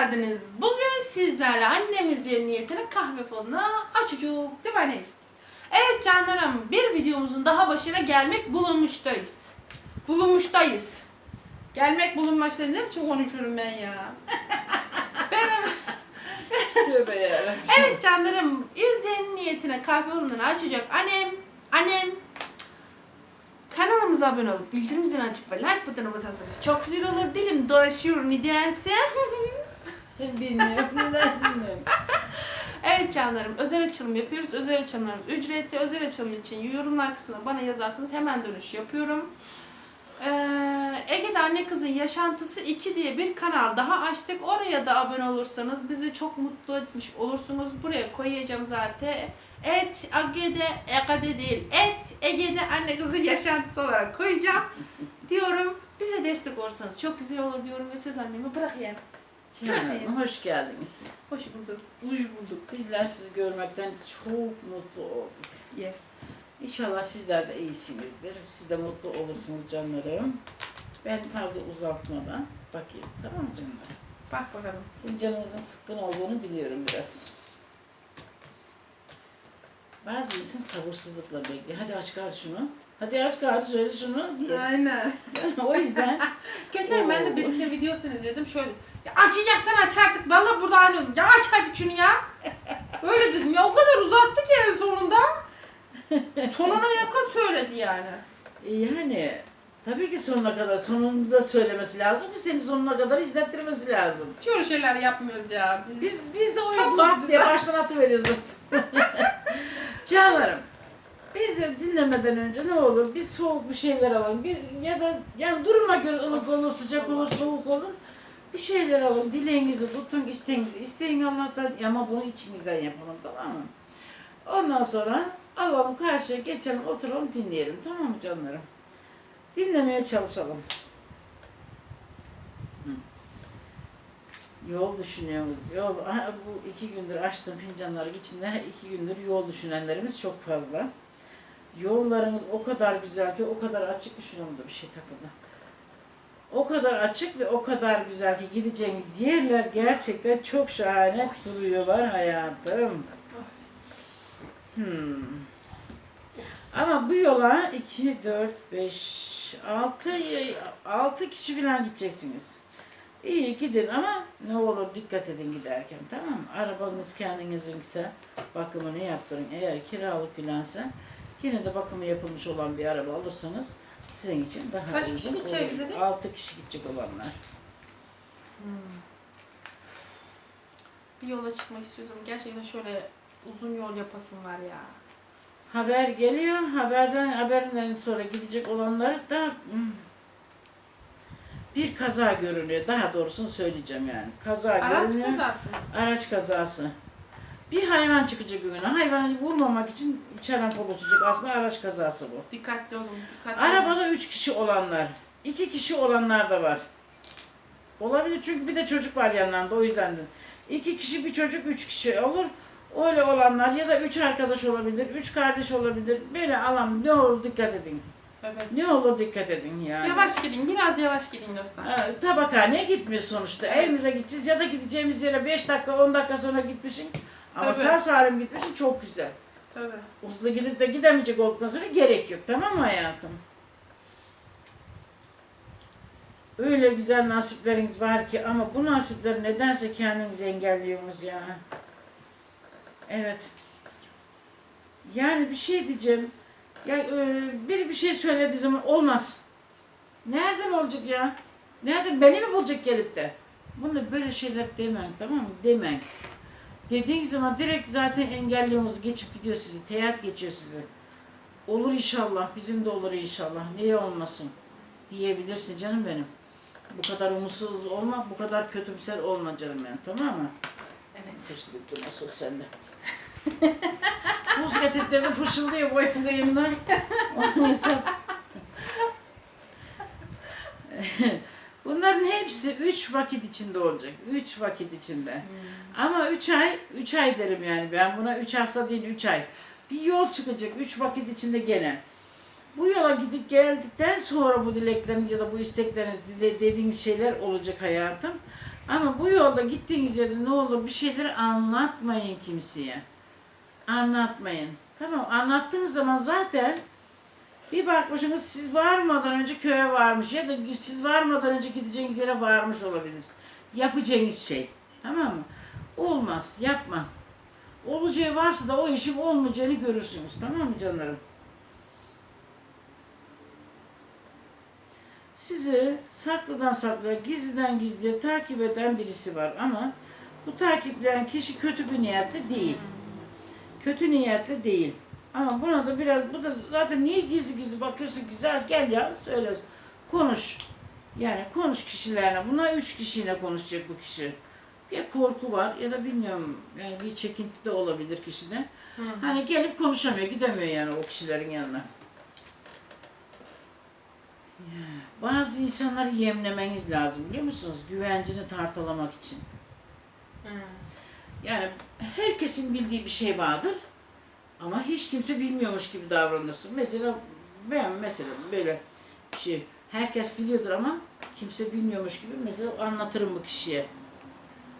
geldiniz. Bugün sizlerle annemizin niyetine kahve falına açucuk değil mi anne? Evet canlarım bir videomuzun daha başına gelmek bulunmuştayız. Bulunmuştayız. Gelmek bulunmaktayız. Ne biçim konuşuyorum ben ya? Benim... Tövbe yarabbim. Evet canlarım izleyenin niyetine kahve falını açacak annem. Annem. Kanalımıza abone olup bildirim zilini açıp ve like butonuna basarsanız çok güzel olur. Dilim dolaşıyor nedense. Bilmiyorum. Neden bilmiyorum. Evet canlarım özel açılım yapıyoruz. Özel açılımlarımız ücretli. Özel açılım için yorumlar kısmına bana yazarsanız hemen dönüş yapıyorum. Ee, Ege'de Anne Kızın Yaşantısı 2 diye bir kanal daha açtık. Oraya da abone olursanız bizi çok mutlu etmiş olursunuz. Buraya koyacağım zaten. Et Ege'de, Ege'de değil. Et Ege'de Anne Kızın Yaşantısı olarak koyacağım diyorum. Bize destek olursanız çok güzel olur diyorum ve söz annemi Canım, hoş geldiniz. Hoş bulduk. Hoş bulduk. Bizler sizi görmekten çok mutlu olduk. Yes. İnşallah sizler de iyisinizdir. Siz de mutlu olursunuz canlarım. Ben fazla uzatmadan bakayım. Tamam mı canlarım? Bak bakalım. Sizin canınızın sıkkın olduğunu biliyorum biraz. Bazı insan sabırsızlıkla bekliyor. Hadi aç kar şunu. Hadi aç kar söyle şunu diye. Aynen. o yüzden Geçen ben de birisinin videosunu izledim şöyle. Ya açacaksan aç artık. Valla burada anlıyorum. Ya aç artık şunu ya. Öyle dedim ya o kadar uzattık ya en sonunda. Sonuna yakın söyledi yani. E, Yani tabii ki sonuna kadar sonunda söylemesi lazım ki seni sonuna kadar izlettirmesi lazım. Hiç öyle şeyler yapmıyoruz ya. Biz, Biz biz de o Safız laf biz diye baştan atıveriyoruz. Canlarım bizi dinlemeden önce ne olur bir soğuk bir şeyler alın. Bir, ya da yani duruma göre ılık olur, sıcak olur, soğuk olur. Bir şeyler alın. Dileğinizi tutun, isteğinizi isteyin Allah'tan ama bunu içinizden yapalım tamam mı? Ondan sonra alalım karşıya geçelim, oturalım, dinleyelim. Tamam mı canlarım? Dinlemeye çalışalım. Yol düşünüyoruz. Yol, bu iki gündür açtım fincanları içinde iki gündür yol düşünenlerimiz çok fazla. Yollarımız o kadar güzel ki o kadar açık ki şuramda bir şey takıldı. O kadar açık ve o kadar güzel ki gideceğiniz yerler gerçekten çok şahane duruyorlar hayatım. Hmm. Ama bu yola 2, 4, 5, 6, 6 kişi falan gideceksiniz. İyi gidin ama ne olur dikkat edin giderken tamam mı? Arabanız kendinizinse bakımını yaptırın. Eğer kiralık filansa yine de bakımı yapılmış olan bir araba alırsanız sizin için daha Kaç uygun kişi gidecek bize de? 6 kişi gidecek olanlar. bir yola çıkmak istiyorum. Gerçekten şöyle uzun yol yapasım var ya. Haber geliyor. Haberden haberinden sonra gidecek olanlar da hmm, bir kaza görünüyor. Daha doğrusunu söyleyeceğim yani. Kaza Araç görünüyor. kazası. Araç kazası. Bir hayvan çıkacak önüne. Hayvanı vurmamak için içeren pol uçacak. Aslında araç kazası bu. Dikkatli olun. Dikkatli olun. Arabada üç kişi olanlar. iki kişi olanlar da var. Olabilir çünkü bir de çocuk var yanlarında o yüzden de. İki kişi bir çocuk üç kişi olur. Öyle olanlar ya da üç arkadaş olabilir, üç kardeş olabilir. Böyle alan ne olur dikkat edin. Evet. Ne olur dikkat edin yani. Yavaş gidin. Biraz yavaş gidin dostlar. Ha, tabakhaneye gitmiyor sonuçta. Evimize gideceğiz ya da gideceğimiz yere 5 dakika 10 dakika sonra gitmişsin. Ama Tabii. sağ salim gitmişsin çok güzel. Tabii. Hızlı gidip de gidemeyecek olduktan sonra gerek yok. Tamam mı hayatım? Öyle güzel nasipleriniz var ki ama bu nasipleri nedense kendiniz engelliyorsunuz ya. Evet. Yani bir şey diyeceğim. Ya e, biri bir şey söylediği zaman olmaz. Nereden olacak ya? Nereden beni mi bulacak gelip de? Bunu böyle şeyler demen tamam mı? Demen. Dediğin zaman direkt zaten engelliyorsunuz. Geçip gidiyor sizi. Teğet geçiyor sizi. Olur inşallah. Bizim de olur inşallah. Niye olmasın? Diyebilirsin canım benim. Bu kadar umutsuz olma, bu kadar kötümser olma canım benim. Tamam mı? Evet. Fışıldı nasıl sende? Buz getirttirdi fışıldıyor boyun kıyımdan. Onun insan... Bunların hepsi üç vakit içinde olacak. Üç vakit içinde. Ama üç ay, üç ay derim yani ben buna üç hafta değil üç ay. Bir yol çıkacak üç vakit içinde gene. Bu yola gidip geldikten sonra bu dilekleriniz ya da bu istekleriniz dediğiniz şeyler olacak hayatım. Ama bu yolda gittiğiniz yerde ne olur bir şeyleri anlatmayın kimseye. Anlatmayın. Tamam anlattığınız zaman zaten bir bakmışsınız siz varmadan önce köye varmış ya da siz varmadan önce gideceğiniz yere varmış olabilir. Yapacağınız şey. Tamam mı? Olmaz. Yapma. Olacağı varsa da o işin olmayacağını görürsünüz. Tamam mı canlarım? Sizi saklıdan saklıya, gizliden gizliye takip eden birisi var ama bu takipleyen kişi kötü bir niyetli değil. Kötü niyetli değil. Ama buna da biraz, bu da zaten niye gizli gizli bakıyorsun güzel gel ya söyle konuş. Yani konuş kişilerle. Buna üç kişiyle konuşacak bu kişi. Bir korku var ya da bilmiyorum yani bir çekinti de olabilir kişide. Hı. Hani gelip konuşamıyor, gidemiyor yani o kişilerin yanına. Ya, Bazı insanları yemlemeniz lazım biliyor musunuz? Güvencini tartalamak için. Hı. Yani herkesin bildiği bir şey vardır ama hiç kimse bilmiyormuş gibi davranırsın. Mesela ben mesela böyle bir şey herkes biliyordur ama kimse bilmiyormuş gibi mesela anlatırım bu kişiye.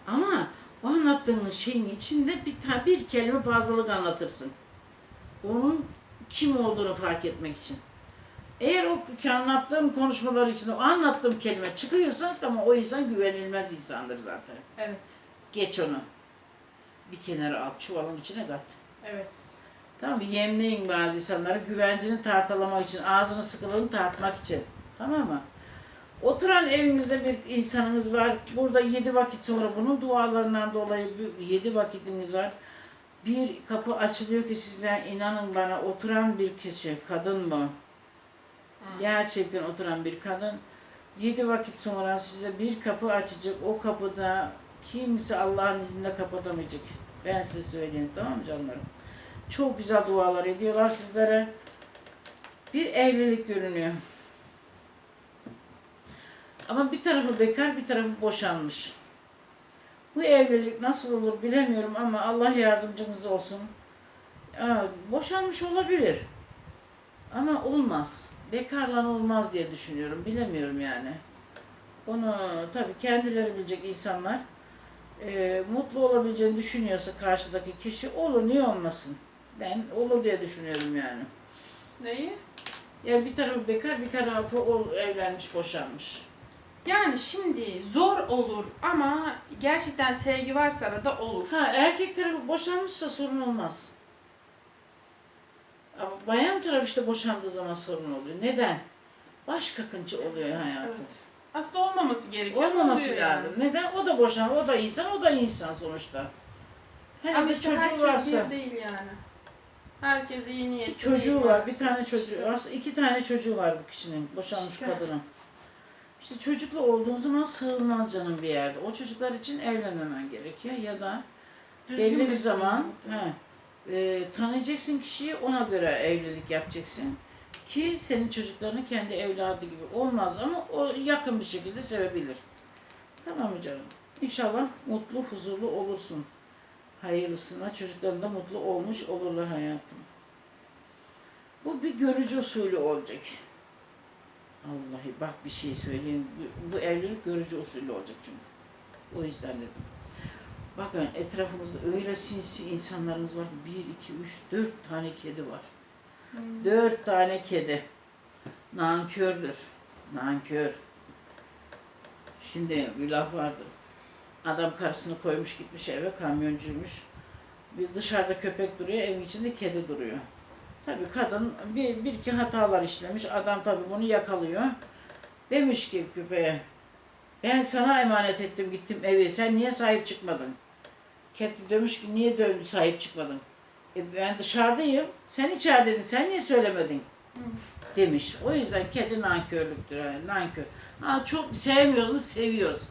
Ama o anlattığın şeyin içinde bir, bir kelime fazlalık anlatırsın. Onun kim olduğunu fark etmek için. Eğer o ki anlattığım konuşmalar içinde o anlattığım kelime çıkıyorsa tamam o insan güvenilmez insandır zaten. Evet. Geç onu. Bir kenara al, çuvalın içine kat. Evet. Tamam mı? Yemleyin bazı insanları güvencini tartalamak için, ağzını sıkılığını tartmak için. Tamam mı? Oturan evinizde bir insanınız var. Burada yedi vakit sonra bunun dualarından dolayı bir- yedi vakitiniz var. Bir kapı açılıyor ki size inanın bana oturan bir kişi, kadın mı? Gerçekten oturan bir kadın. Yedi vakit sonra size bir kapı açacak. O kapıda kimse Allah'ın izniyle kapatamayacak. Ben size söyleyeyim tamam mı canlarım? Çok güzel dualar ediyorlar sizlere. Bir evlilik görünüyor. Ama bir tarafı bekar, bir tarafı boşanmış. Bu evlilik nasıl olur bilemiyorum ama Allah yardımcınız olsun. Boşanmış olabilir. Ama olmaz. Bekarla olmaz diye düşünüyorum. Bilemiyorum yani. Onu tabii kendileri bilecek insanlar. Ee, mutlu olabileceğini düşünüyorsa karşıdaki kişi olur niye olmasın? Ben olur diye düşünüyorum yani. Neyi? Yani bir tarafı bekar, bir tarafı ol, evlenmiş, boşanmış. Yani şimdi zor olur ama gerçekten sevgi varsa arada olur. Ha erkek tarafı boşanmışsa sorun olmaz. Ama bayan tarafı işte boşandığı zaman sorun oluyor. Neden? Baş kakınçı oluyor hayatım. Evet. Aslında olmaması gerekiyor. ama Olmaması oluyor yani. lazım. Neden? O da boşan, o da insan, o da insan sonuçta. Hani Ama bir işte çocuğu varsa, bir değil yani. Herkes iyi niyetli. ki çocuğu var, bir tane çocuğu, aslında iki tane çocuğu var bu kişinin, boşanmış İşte. kadının. İşte çocuklu olduğun zaman sığılmaz canım bir yerde. O çocuklar için evlenmemen gerekiyor ya da Düzgün belli bir zaman he, e, tanıyacaksın kişiyi ona göre evlilik yapacaksın. Ki senin çocuklarını kendi evladı gibi olmaz ama o yakın bir şekilde sevebilir. Tamam mı canım? İnşallah mutlu, huzurlu olursun. Hayırlısına çocukların da mutlu olmuş olurlar hayatım. Bu bir görücü usulü olacak. Vallahi bak bir şey söyleyeyim. Bu, evlilik görücü usulü olacak çünkü. O yüzden dedim. Bakın etrafımızda öyle sinsi insanlarımız var ki 1, 2, 3, 4 tane kedi var. Hmm. Dört tane kedi. Nankördür. Nankör. Şimdi bir laf vardı. Adam karısını koymuş gitmiş eve kamyoncuymuş. Bir dışarıda köpek duruyor, evin içinde kedi duruyor. Tabii kadın bir, bir iki hatalar işlemiş. Adam tabii bunu yakalıyor. Demiş ki köpeğe, ben sana emanet ettim gittim eve, sen niye sahip çıkmadın? Kedi demiş ki niye dön sahip çıkmadın? E ben dışarıdayım, sen içerideydin, sen niye söylemedin? Demiş. O yüzden kedi nankörlüktür. Yani, nankör. Ha, çok sevmiyoruz mu? Seviyoruz.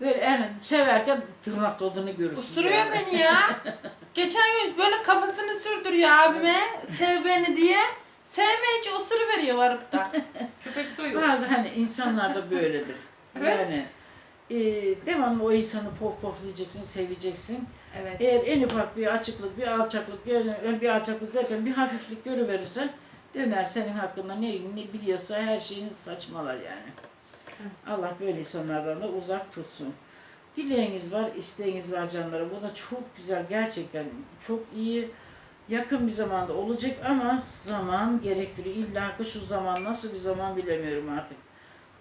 Böyle yani severken tırnakladığını görürsün. Usturuyor beni ya. Geçen gün böyle kafasını sürdürüyor abime sev beni diye. Sevmeyince usturuveriyor varıp da. Köpek soyuyor. Bazı hani insanlar da böyledir. Evet. Yani e, devamlı o insanı pof poflayacaksın, seveceksin. Evet. Eğer en ufak bir açıklık, bir alçaklık, bir, bir alçaklık derken bir hafiflik görüverirse döner senin hakkında ne, ne biliyorsa her şeyini saçmalar yani. Allah böyle insanlardan da uzak tutsun. Dileğiniz var, isteğiniz var canlarım. Bu da çok güzel, gerçekten çok iyi. Yakın bir zamanda olacak ama zaman gerektiriyor. İlla ki şu zaman nasıl bir zaman bilemiyorum artık.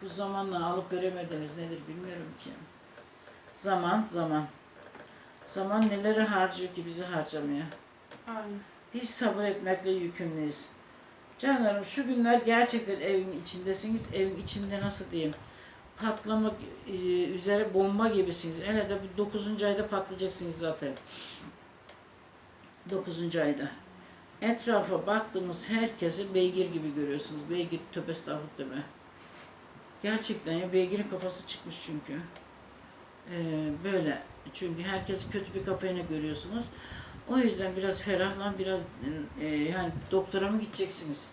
Bu zamanla alıp veremediğiniz nedir bilmiyorum ki. Zaman, zaman. Zaman neleri harcıyor ki bizi harcamıyor. Aynen. Biz sabır etmekle yükümlüyüz. Canlarım şu günler gerçekten evin içindesiniz. Evin içinde nasıl diyeyim? Patlamak e, üzere bomba gibisiniz. Hele de bu 9. ayda patlayacaksınız zaten. 9. ayda. Etrafa baktığımız herkesi beygir gibi görüyorsunuz. Beygir tövbe estağfurullah deme. Gerçekten ya beygirin kafası çıkmış çünkü. Ee, böyle. Çünkü herkesi kötü bir kafayla görüyorsunuz. O yüzden biraz ferahlan, biraz e, yani doktora mı gideceksiniz?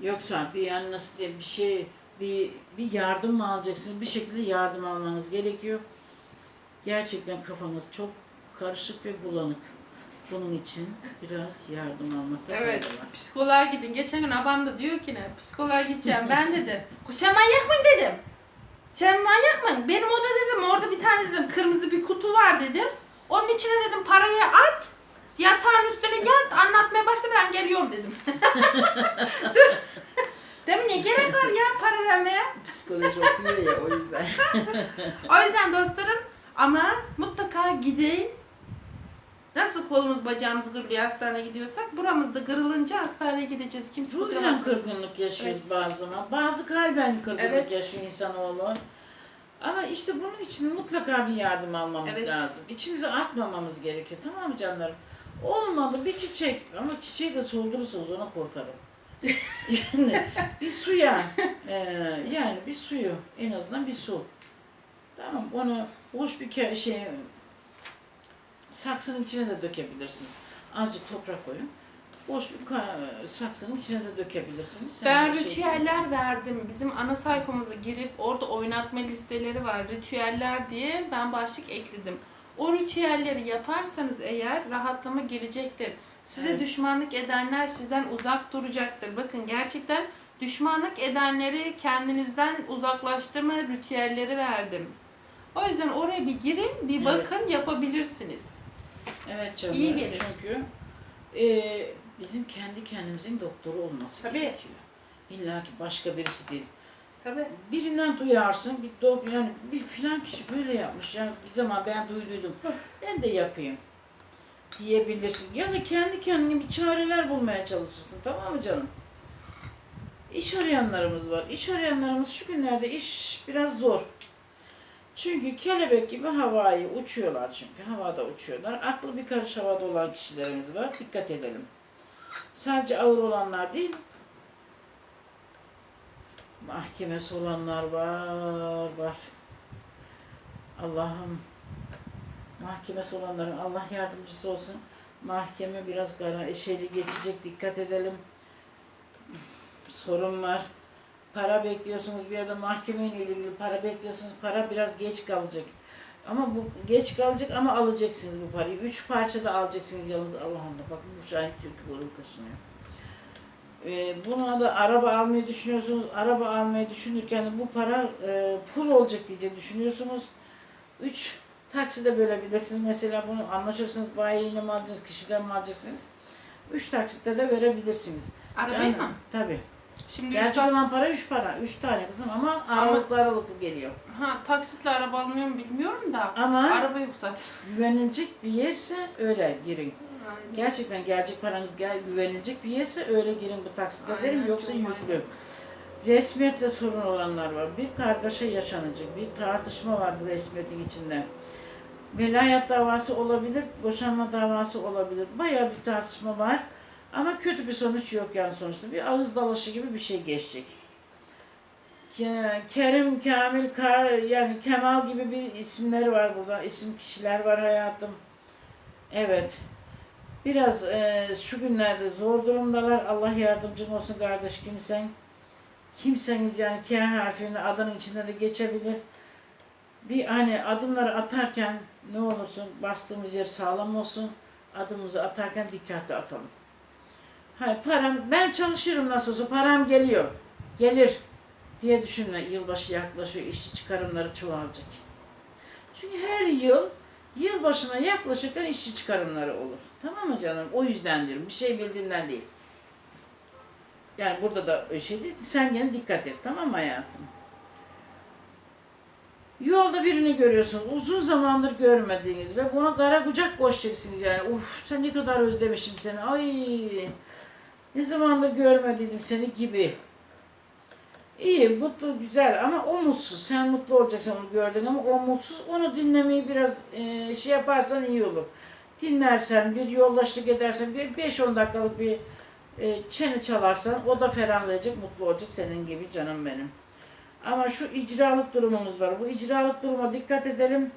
Yoksa bir yani nasıl diyeyim bir şey bir bir yardım mı alacaksınız? Bir şekilde yardım almanız gerekiyor. Gerçekten kafanız çok karışık ve bulanık. Bunun için biraz yardım almakta Evet, fayda var. psikoloğa gidin. Geçen gün abam da diyor ki ne, psikoloğa gideceğim. Ben dedi, "Kız sen manyak mısın dedim. Sen manyak mısın? Benim oda dedim, orada bir tane dedim kırmızı bir kutu var dedim. Onun içine dedim parayı at, yatağın üstüne yat, anlatmaya başla ben geliyorum dedim. Değil mi? Ne gerek var ya para vermeye? Psikoloji okuyor ya o yüzden. O yüzden dostlarım ama mutlaka gidin. Nasıl kolumuz bacağımız kırılıyor hastaneye gidiyorsak buramızda kırılınca hastaneye gideceğiz. Kimse Ruhen kırgınlık yaşıyoruz Evet. bazı zaman. Bazı kalben kırgınlık Evet. yaşıyor insanoğlu. Ama işte bunun için mutlaka bir yardım almamız Evet. lazım. İçimize atmamamız gerekiyor. Tamam mı canlarım? Olmadı bir çiçek ama çiçeği de soldurursanız ona korkarım. Yani bir suya e, yani bir suyu en azından bir su. Tamam onu boş bir şey saksının içine de dökebilirsiniz. Azıcık toprak koyun. Boş bir saksının içine de dökebilirsiniz. Ben şey- ritüeller verdim. Bizim ana sayfamıza girip orada oynatma listeleri var. Ritüeller diye ben başlık ekledim. O ritüelleri yaparsanız eğer rahatlama gelecektir. Size Evet. düşmanlık edenler sizden uzak duracaktır. Bakın gerçekten düşmanlık edenleri kendinizden uzaklaştırma ritüelleri verdim. O yüzden oraya bir girin, bir Evet. bakın yapabilirsiniz. Evet canım. İyi gelir. Çünkü e, bizim kendi kendimizin doktoru olması Tabii. gerekiyor. İlla ki başka birisi değil. Tabii. Birinden duyarsın, bir dok yani bir filan kişi böyle yapmış ya bir zaman ben duyduydum. Ben de yapayım diyebilirsin. Ya da kendi kendine bir çareler bulmaya çalışırsın tamam mı canım? İş arayanlarımız var. İş arayanlarımız şu günlerde iş biraz zor. Çünkü kelebek gibi havayı uçuyorlar çünkü. Havada uçuyorlar. Aklı bir karış havada olan kişilerimiz var. Dikkat edelim. Sadece ağır olanlar değil, mahkemesi olanlar var, var. Allah'ım mahkemesi olanların Allah yardımcısı olsun. Mahkeme biraz kara, şeyli geçecek, dikkat edelim. Sorun var. Para bekliyorsunuz bir yerde mahkemeyle ilgili para bekliyorsunuz. Para biraz geç kalacak. Ama bu geç kalacak ama alacaksınız bu parayı. Üç parçada alacaksınız yalnız Allah'ım da bakın bu şahit çünkü burun kaşınıyor. Ee, buna da araba almayı düşünüyorsunuz. Araba almayı düşünürken de bu para e, full olacak diye düşünüyorsunuz. Üç takside bölebilirsiniz. Mesela bunu anlaşırsınız bayiyle mi alacaksınız, kişiden mi alacaksınız? Üç taksitte de verebilirsiniz. Arabayı mı? Tabii. Şimdi üç Gerçek taks- olan para üç para. Üç tane kızım ama aralıklı aralıklı geliyor. Ha, taksitle araba alınıyor mu bilmiyorum da. Ama Araba yok zaten. güvenilecek bir yerse öyle girin. Yani Gerçekten gelecek paranız gel, güvenilecek bir yerse öyle girin bu taksite derim Aynen, yoksa yüklü. aynen. Resmiyetle sorun olanlar var. Bir kargaşa yaşanacak, bir tartışma var bu resmiyetin içinde. Velayet davası olabilir, boşanma davası olabilir. Bayağı bir tartışma var. Ama kötü bir sonuç yok yani sonuçta. Bir ağız dalaşı gibi bir şey geçecek. Ke- Kerim, Kamil, yani Kemal gibi bir isimleri var burada. İsim kişiler var hayatım. Evet. Biraz e, şu günlerde zor durumdalar. Allah yardımcın olsun kardeş kimsen. Kimseniz yani K harfini adının içinde de geçebilir. Bir hani adımları atarken ne olursun bastığımız yer sağlam olsun. Adımımızı atarken dikkatli atalım. Hayır param ben çalışıyorum nasıl olsa param geliyor. Gelir diye düşünme. Yılbaşı yaklaşıyor. işçi çıkarımları çoğalacak. Çünkü her yıl yıl başına yaklaşırken işçi çıkarımları olur. Tamam mı canım? O yüzden diyorum. Bir şey bildiğimden değil. Yani burada da şey değil. Sen gene dikkat et. Tamam mı hayatım? Yolda birini görüyorsunuz. Uzun zamandır görmediğiniz ve buna kara kucak koşacaksınız yani. Uf sen ne kadar özlemişim seni. Ay ne zamandır görmediydim seni gibi. İyi, mutlu, güzel ama o mutsuz. Sen mutlu olacaksın onu gördün ama o mutsuz. Onu dinlemeyi biraz e, şey yaparsan iyi olur. Dinlersen, bir yoldaşlık edersen, bir 5-10 dakikalık bir e, çene çalarsan o da ferahlayacak, mutlu olacak senin gibi canım benim. Ama şu icralık durumumuz var. Bu icralık duruma dikkat edelim.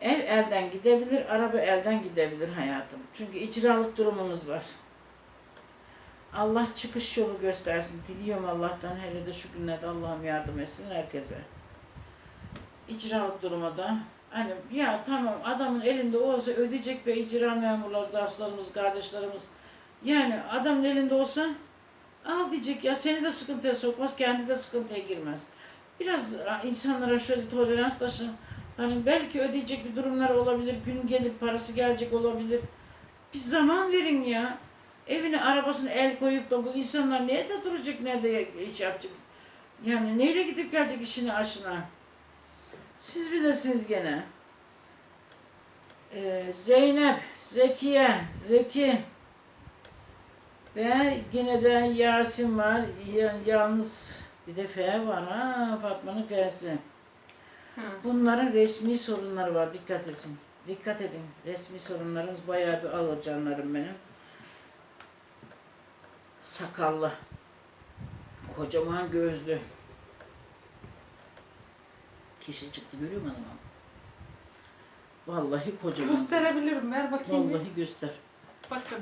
Ev elden gidebilir, araba elden gidebilir hayatım. Çünkü icralık durumumuz var. Allah çıkış yolu göstersin. Diliyorum Allah'tan hele de şu günlerde Allah'ım yardım etsin herkese. İcralık duruma da hani ya tamam adamın elinde olsa ödeyecek ve icra memurları, dostlarımız, kardeşlerimiz yani adamın elinde olsa al diyecek ya seni de sıkıntıya sokmaz, kendi de sıkıntıya girmez. Biraz a, insanlara şöyle tolerans taşın. Hani belki ödeyecek bir durumlar olabilir, gün gelir parası gelecek olabilir. Bir zaman verin ya. Evine arabasını el koyup da bu insanlar nerede duracak, nerede iş yapacak? Yani neyle gidip gelecek işine aşına? Siz bilirsiniz gene. Ee, Zeynep, Zekiye, Zeki ve yine de Yasin var. Ya- yalnız bir de F var ha Fatma'nın F'si. Bunların resmi sorunları var. Dikkat edin. Dikkat edin. Resmi sorunlarınız bayağı bir ağır canlarım benim. Sakallı. Kocaman gözlü. Kişi çıktı görüyor musun hanımım? Vallahi kocaman. Gösterebilirim. Ver bakayım. bir. Vallahi göster. Bakın.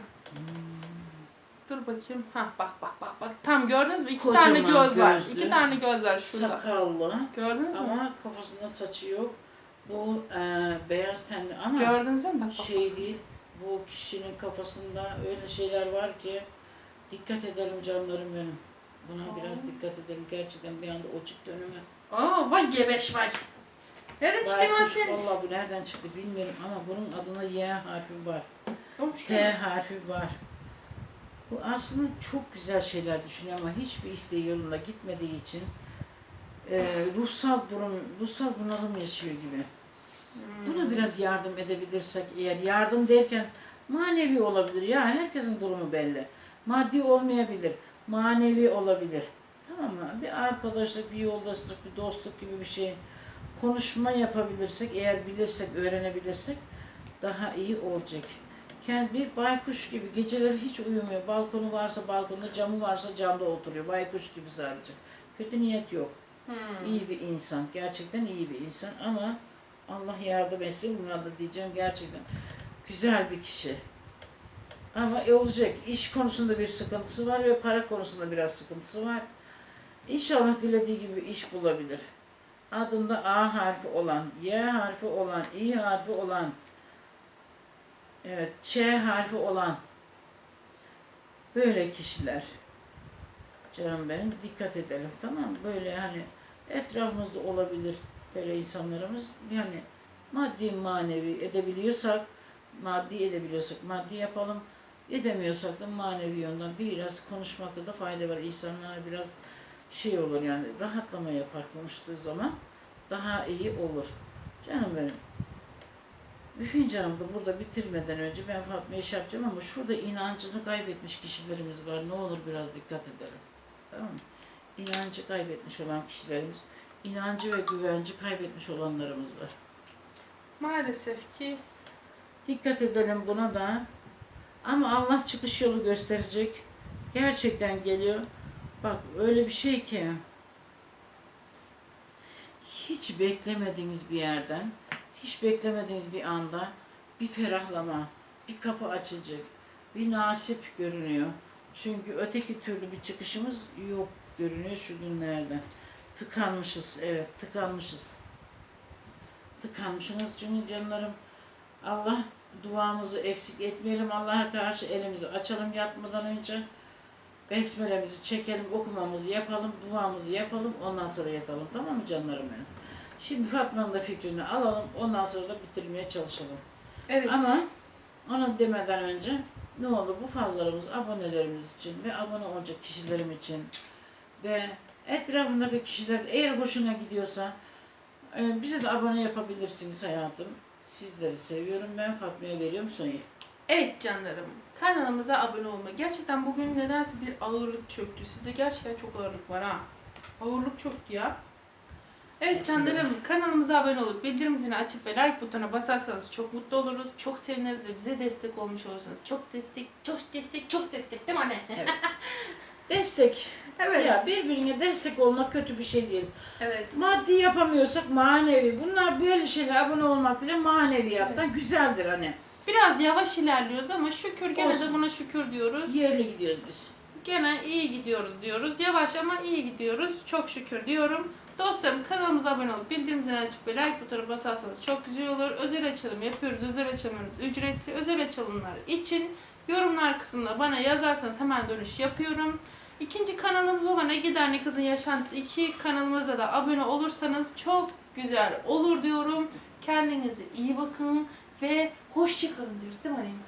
Dur bakayım. Ha bak bak bak bak. Tam gördünüz mü? İki Kocaman tane göz var. gözlü. İki tane göz var şurada. Sakallı. Gördünüz mü? Ama kafasında saçı yok. Bu e, beyaz tenli ama Gördünüz mü? Bak bak. şey değil. Bu kişinin kafasında öyle şeyler var ki dikkat edelim canlarım benim. Buna biraz Aa. dikkat edelim. Gerçekten bir anda o çıktı önüme. Aa vay gebeş vay. Nereden çıktı lan sen? Vallahi bu nereden çıktı bilmiyorum ama bunun adına Y harfi var. T harfi var. Bu aslında çok güzel şeyler düşünüyor ama hiçbir isteği yolunda gitmediği için e, ruhsal durum, ruhsal bunalım yaşıyor gibi. Buna biraz yardım edebilirsek eğer yardım derken manevi olabilir ya herkesin durumu belli. Maddi olmayabilir, manevi olabilir. Tamam mı? Bir arkadaşlık, bir yoldaşlık, bir dostluk gibi bir şey konuşma yapabilirsek, eğer bilirsek, öğrenebilirsek daha iyi olacak. Kendi bir baykuş gibi geceleri hiç uyumuyor. Balkonu varsa balkonda, camı varsa camda oturuyor. Baykuş gibi sadece. Kötü niyet yok. Hmm. İyi bir insan. Gerçekten iyi bir insan ama Allah yardım etsin. Buna da diyeceğim gerçekten güzel bir kişi. Ama e, olacak. İş konusunda bir sıkıntısı var ve para konusunda biraz sıkıntısı var. İnşallah dilediği gibi iş bulabilir. Adında A harfi olan, Y harfi olan, İ harfi olan, evet Ç harfi olan böyle kişiler. Canım benim dikkat edelim tamam? Böyle hani etrafımızda olabilir böyle insanlarımız. Yani maddi manevi edebiliyorsak, maddi edebiliyorsak maddi yapalım. Edemiyorsak da manevi yönden biraz konuşmakta da fayda var. İnsanlara biraz şey olur yani rahatlama yapar konuştuğu zaman daha iyi olur. Canım benim. Bütün canım da burada bitirmeden önce ben Fatma'ya iş yapacağım ama şurada inancını kaybetmiş kişilerimiz var. Ne olur biraz dikkat edelim. Tamam mı? İnancı kaybetmiş olan kişilerimiz, inancı ve güvenci kaybetmiş olanlarımız var. Maalesef ki Dikkat edelim buna da. Ama Allah çıkış yolu gösterecek. Gerçekten geliyor. Bak öyle bir şey ki hiç beklemediğiniz bir yerden, hiç beklemediğiniz bir anda bir ferahlama, bir kapı açılacak, bir nasip görünüyor. Çünkü öteki türlü bir çıkışımız yok görünüyor şu günlerde. Tıkanmışız, evet tıkanmışız. Tıkanmışız çünkü canlarım Allah duamızı eksik etmeyelim. Allah'a karşı elimizi açalım yatmadan önce. Besmelemizi çekelim, okumamızı yapalım, duamızı yapalım, ondan sonra yatalım. Tamam mı canlarım benim? Şimdi Fatma'nın da fikrini alalım, ondan sonra da bitirmeye çalışalım. Evet. Ama onu demeden önce ne oldu bu fallarımız abonelerimiz için ve abone olacak kişilerim için ve etrafındaki kişiler eğer hoşuna gidiyorsa e, bize de abone yapabilirsiniz hayatım. Sizleri seviyorum ben Fatma'ya veriyorum Sonya'ya. Evet canlarım, kanalımıza abone olma. Gerçekten bugün nedense bir ağırlık çöktü. Sizde gerçekten çok ağırlık var ha. Ağırlık çöktü ya. Evet Hepsinde canlarım, kanalımıza abone olup bildirim zilini açıp ve like butonuna basarsanız çok mutlu oluruz. Çok seviniriz ve bize destek olmuş olursanız. Çok destek, çok destek, çok destek değil mi anne? Evet. Destek. Evet. Ya birbirine destek olmak kötü bir şey değil. Evet. Maddi yapamıyorsak manevi. Bunlar böyle şeyler abone olmak bile maneviyattan güzeldir hani. Biraz yavaş ilerliyoruz ama şükür gene de Olsun. buna şükür diyoruz. Yerli gidiyoruz biz. Gene iyi gidiyoruz diyoruz. Yavaş ama iyi gidiyoruz. Çok şükür diyorum. Dostlarım kanalımıza abone olup bildirim zilini açıp ve like butonu basarsanız çok güzel olur. Özel açılım yapıyoruz. Özel açılımlarımız ücretli. Özel açılımlar için yorumlar kısmında bana yazarsanız hemen dönüş yapıyorum. İkinci kanalımız olan Ege Derneği Kızın Yaşantısı iki kanalımıza da abone olursanız çok güzel olur diyorum. Kendinize iyi bakın ve hoşçakalın diyoruz değil mi annem?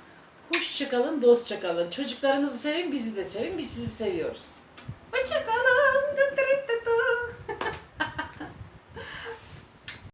Hoşçakalın, dostça kalın. Çocuklarınızı sevin, bizi de sevin. Biz sizi seviyoruz. Hoşçakalın.